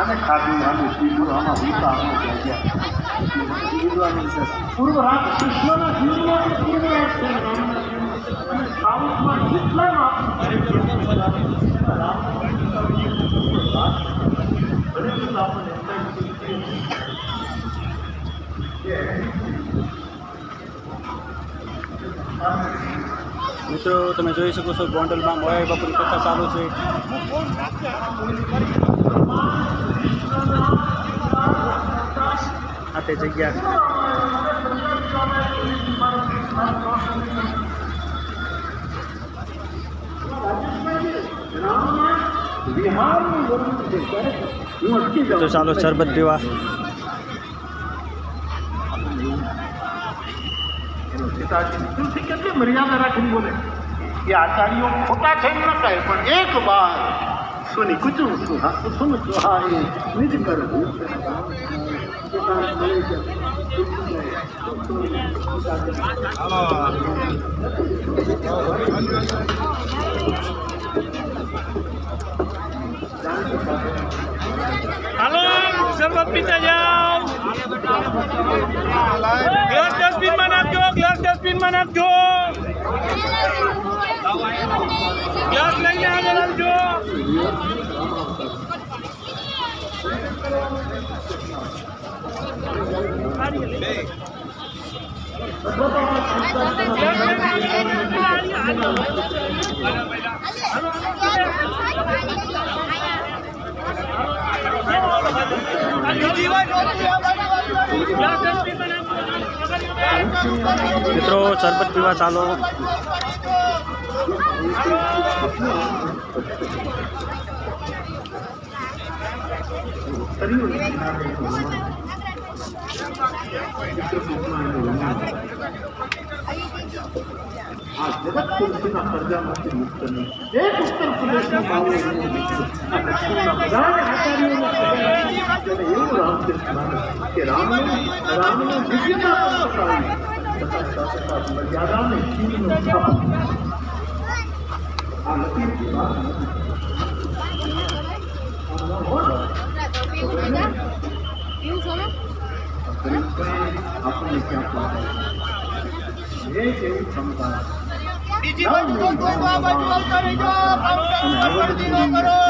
આને ખાધું આનું પીધું આમાં ભૂતા આમાં જાગ્યા પૂર્વ રામકૃષ્ણના જીવનમાં સાઉથમાં જેટલા રામકૃષ્ણ આપણને तो तुम्हें જોઈ શકો છો બોન્ડલમાં મોય બકરી પત્તા ચાલો છે હું કોણ રાખ્યા મુનિ પરમ શ્રી રણ રાજી પરશકાશ અને જગ્યા પર રાજેશભાઈ રામજી બિહાર નું જે કરે હું અતકી ચાલો ચરબદેવા પિતાજી તુલસી કેટલી મર્યાદા રાખીને બોલે એ આચાર્યો ખોટા થઈને ન કહે પણ એક વાર સુની કુચું સુહા સુન સુહાએ નિજ કરવું હાલો સર્વ પિતાજા Glass dustbin mana tu? Glass dustbin mana tu? Glass lagi ada lagi tu. Thank मित्रों શરબત पीवा चालो आज जगत को मुक्त एक उत्तर प्रदेश में તેને એવું રામ છે કે રામની રામની દિવ્યતા તથા સાથે સાથે મર્યાદાને શિવનું સ્થાપન આ લતીફની વાત આપણને ક્યાં જે કેવું ક્ષમતા બીજી બાજુ આવતા રહેજો કરો